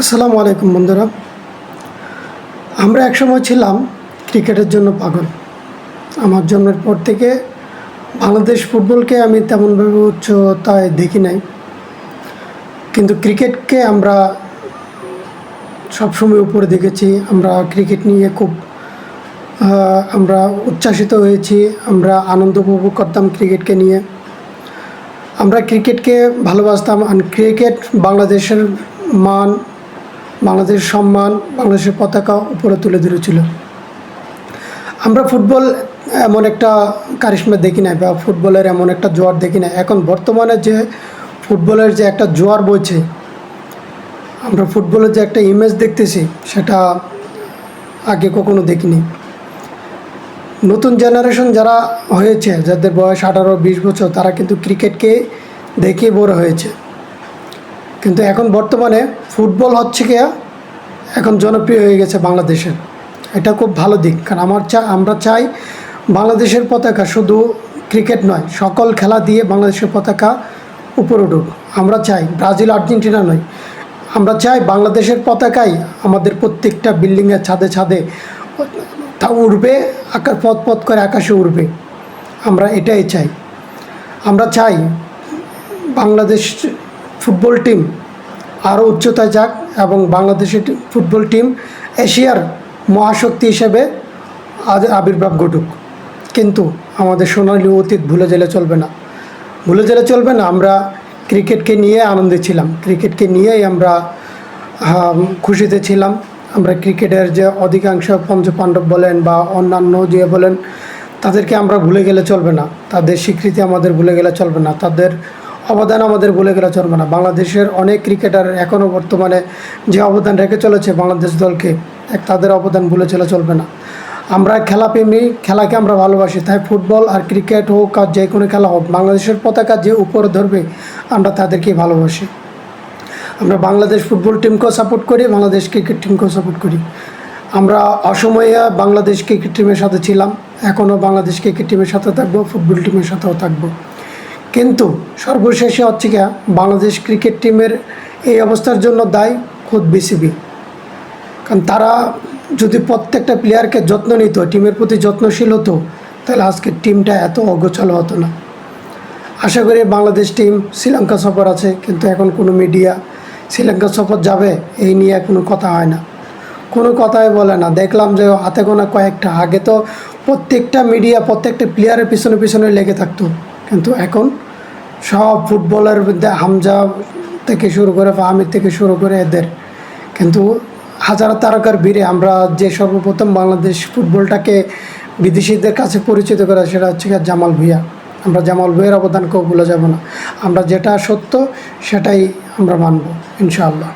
আসসালামু আলাইকুম বন্ধুরা। আমরা একসময় ছিলাম ক্রিকেটের জন্য পাগল। আমার জন্মের পর থেকে বাংলাদেশ ফুটবলকে আমি তেমনভাবে উচ্চতায় দেখি নাই। কিন্তু ক্রিকেটকে আমরা সবসময় উপরে দেখেছি। আমরা ক্রিকেট নিয়ে খুব আমরা উচ্ছ্বাসিত হয়েছি। আমরা আনন্দ উপভোগ করতাম ক্রিকেটকে নিয়ে। আমরা ক্রিকেটকে ভালোবাসতাম। আর ক্রিকেট বাংলাদেশের মান বাংলাদেশের সম্মান বাংলাদেশের পতাকা উপরে তুলে ধরেছিল। আমরা ফুটবল এমন একটা কারিশ্মা দেখি না বা ফুটবলের এমন একটা জোয়ার দেখি না এখন বর্তমানে যে ফুটবলের যে একটা জোয়ার বইছে, আমরা ফুটবলের যে একটা ইমেজ দেখতেছি, সেটা আগে কখনো দেখিনি। নতুন জেনারেশন যারা হয়েছে, যাদের বয়স আঠারো, বিশ বছর, তারা কিন্তু ক্রিকেটকে দেখে বড় হয়েছে। কিন্তু এখন বর্তমানে ফুটবল হচ্ছে কি এখন জনপ্রিয় হয়ে গেছে বাংলাদেশের। এটা খুব ভালো দিক, কারণ আমার চা আমরা চাই বাংলাদেশের পতাকা শুধু ক্রিকেট নয়, সকল খেলা দিয়ে বাংলাদেশের পতাকা উপরে উঠুক। আমরা চাই ব্রাজিল, আর্জেন্টিনা নয়, আমরা চাই বাংলাদেশের পতাকাই আমাদের প্রত্যেকটা বিল্ডিংয়ের ছাদে ছাদে তা উড়বে আকাশ পথ পথ করে আকাশে উড়বে। আমরা এটাই চাই। আমরা চাই বাংলাদেশ ফুটবল টিম আরও উচ্চতায় যাক এবং বাংলাদেশের ফুটবল টিম এশিয়ার মহাশক্তি হিসেবে আজ আবির্ভাব ঘটুক। কিন্তু আমাদের সোনালী অতীত ভুলে গেলে চলবে না। ভুলে গেলে চলবে না, আমরা ক্রিকেটকে নিয়ে আনন্দে ছিলাম। ক্রিকেটকে নিয়েই আমরা খুশিতে ছিলাম। আমরা ক্রিকেটের যে অধিকাংশ পঞ্চপাণ্ডব বলেন বা অন্যান্য যে বলেন, তাদেরকে আমরা ভুলে গেলে চলবে না। তাদের স্বীকৃতি আমাদের ভুলে গেলে চলবে না। তাদের অবদান আমাদের ভুলে গেলে চলবে না। বাংলাদেশের অনেক ক্রিকেটার এখনও বর্তমানে যে অবদান রেখে চলেছে বাংলাদেশ দলকে, এক তাদের অবদান ভুলে চলে চলবে না। আমরা খেলাপ্রেমী খেলাকে আমরা ভালোবাসি, তাই ফুটবল আর ক্রিকেট হোক আর যে কোনো খেলা হোক, বাংলাদেশের পতাকা যে উপরে ধরবে, আমরা তাদেরকেই ভালোবাসি। আমরা বাংলাদেশ ফুটবল টিমকেও সাপোর্ট করি, বাংলাদেশ ক্রিকেট টিমকেও সাপোর্ট করি। আমরা অসময়ে বাংলাদেশ ক্রিকেট টিমের সাথে ছিলাম এখনও বাংলাদেশ ক্রিকেট টিমের সাথে থাকব ফুটবল টিমের সাথেও থাকব। কিন্তু সর্বশেষে হচ্ছে গিয়া বাংলাদেশ ক্রিকেট টিমের এই অবস্থার জন্য দায়ী খোদ বিসিবি। কারণ তারা যদি প্রত্যেকটা প্লেয়ারকে যত্ন নিত, টিমের প্রতি যত্নশীল হতো, তাহলে আজকের টিমটা এত অগোছালো হতো না। আশা করি বাংলাদেশ টিম শ্রীলঙ্কা সফর আছে, কিন্তু এখন কোনো মিডিয়া শ্রীলঙ্কা সফর যাবে, এই নিয়ে কোনো কথা হয় না। কোনো কথাই বলে না। দেখলাম যে হাতে গোনা কয়েকটা। আগে তো প্রত্যেকটা মিডিয়া প্রত্যেকটা প্লেয়ারের পিছনে পিছনে লেগে থাকতো। কিন্তু এখন সব ফুটবলের মধ্যে হামজা থেকে শুরু করে ফাহামিদ থেকে শুরু করে এদের। কিন্তু হাজার তারকার ভিড়ে আমরা যে সর্বপ্রথম বাংলাদেশ ফুটবলটাকে বিদেশিদের কাছে পরিচিত করা সেটা হচ্ছে জামাল ভুঁইয়া। আমরা জামাল ভুঁইয়ার অবদানকেও ভুলে যাব না। আমরা যেটা সত্য সেটাই আমরা মানব, ইনশাআল্লাহ।